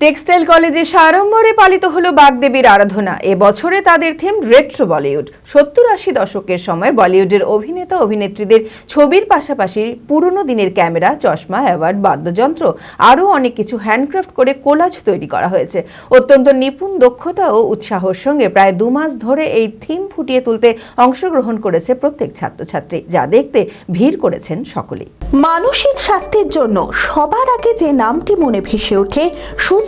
Textile কলেজে সাড়ম্বরে পালিত হলো বাগদেবীর আরাধনা। এবছরে তাদের থিম রেট্রো বলিউড। সত্তর আশি দশকের সময় বলিউডের অভিনেতা অভিনেত্রীদের ছবির পাশাপাশি পুরনো দিনের ক্যামেরা, চশমা, অ্যাওয়ার্ড, বাদ্যযন্ত্র, আরও অনেক কিছু হ্যান্ডক্রাফট করে কোলাজ তৈরি করা হয়েছে। অত্যন্ত নিপুণ দক্ষতা ও উৎসাহর সঙ্গে প্রায় দু মাস ধরে এই থিম ফুটিয়ে তুলতে অংশগ্রহণ করেছে প্রত্যেক ছাত্রছাত্রী, যা দেখতে ভিড় করেছেন সকলেই। মানসিক স্বাস্থ্যের জন্য সবার আগে যে নামটি মনে ভেসে ওঠে, সুস্থ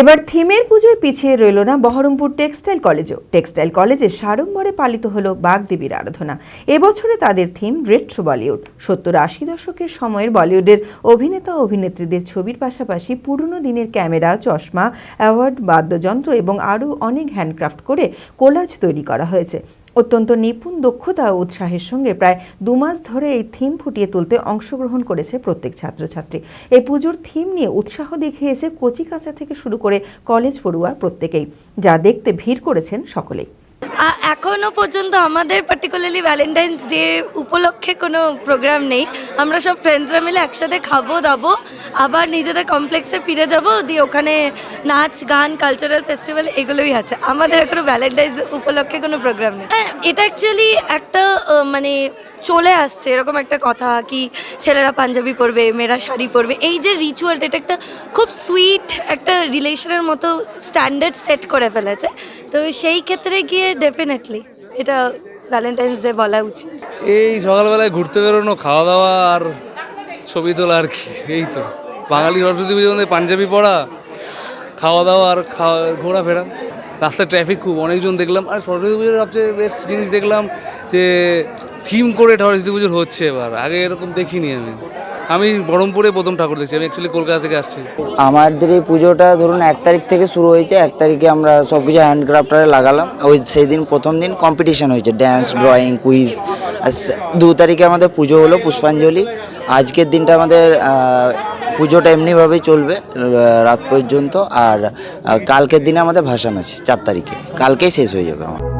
এবার থিমের পুজোয় পিছিয়ে রইল না বহরমপুর টেক্সটাইল কলেজও। টেক্সটাইল কলেজে সাড়ম্বরে পালিত হলো বাগদেবীর আরাধনা। এবছরে তাদের থিম রেট্রো বলিউড। সত্তর আশি দশকের সময়ের বলিউডের অভিনেতা অভিনেত্রীদের ছবির পাশাপাশি পুরনো দিনের ক্যামেরা, চশমা, অ্যাওয়ার্ড, বাদ্যযন্ত্র এবং আরও অনেক হ্যান্ডক্রাফট করে কোলাজ তৈরি করা হয়েছে। অত্যন্ত নিপুণ দক্ষতা ও উৎসাহের সঙ্গে প্রায় দু মাস ধরে এই থিম ফুটিয়ে তুলতে অংশগ্রহণ করেছে প্রত্যেক ছাত্রছাত্রী। এই পুজোর থিম নিয়ে উৎসাহ দেখিয়েছে কচিকাঁচা থেকে শুরু করে কলেজ পড়ুয়া প্রত্যেকেই, যা দেখতে ভিড় করেছেন সকলেই। এখনও পর্যন্ত আমাদের পার্টিকুলারলি ভ্যালেন্টাইন্স ডে উপলক্ষে কোনো প্রোগ্রাম নেই। আমরা সব ফ্রেন্ডসরা মিলে একসাথে খাব, দাবো, আবার নিজেদের কমপ্লেক্সে ফিরে যাব, দিয়ে ওখানে নাচ, গান কালচারাল ফেস্টিভ্যাল এগুলোই আছে। আমাদের এখনও ভ্যালেন্টাইন্স উপলক্ষে কোনো প্রোগ্রাম নেই। হ্যাঁ এটা অ্যাকচুয়ালি একটা মানে চলে আসছে, এরকম একটা কথা কি ছেলেরা পাঞ্জাবি পরবে, মেয়েরা শাড়ি পরবে, এই যে রিচুয়ালটা এটা একটা খুব সুইট একটা রিলেশনের মতো স্ট্যান্ডার্ড সেট করে ফেলেছে। তো সেই ক্ষেত্রে গিয়ে ডেফিনেটলি এটা ভ্যালেন্টাইন্স ডে বলা উচিত। এই সকালবেলায় ঘুরতে বেরোনো, খাওয়া দাওয়া আর ছবি তোলা আর কি, এই তো। বাঙালি সরস্বতী পুজো পাঞ্জাবি পরা, খাওয়া দাওয়া আর খাওয়া, ঘোরাফেরা। রাস্তায় ট্রাফিক খুব, অনেকজন দেখলাম, আর সরস্বতী পুজোর সবচেয়ে বেস্ট জিনিস দেখলাম যে থিম করে সরস্বতী পুজোর হচ্ছে এবার। আগে এরকম দেখিনি আমি। আমি বহরমপুরে প্রথম ঠাকুর দেখছি, আমি অ্যাকচুয়ালি কলকাতা থেকে আসছি। আমাদের এই পুজোটা ধরুন এক তারিখ থেকে শুরু হয়েছে, এক তারিখে আমরা সব কিছু হ্যান্ডক্রাফটারে লাগালাম। ওই সেই দিন প্রথম দিন কম্পিটিশন হয়েছে ড্যান্স ড্রয়িং কুইজ আর দু তারিখে আমাদের পুজো হলো পুষ্পাঞ্জলি। আজকের দিনটা আমাদের পুজোটা এমনিভাবেই চলবে রাত পর্যন্ত। আর কালকের দিনে আমাদের ভাসান আছে, চার তারিখে। কালকেই শেষ হয়ে যাবে আমার।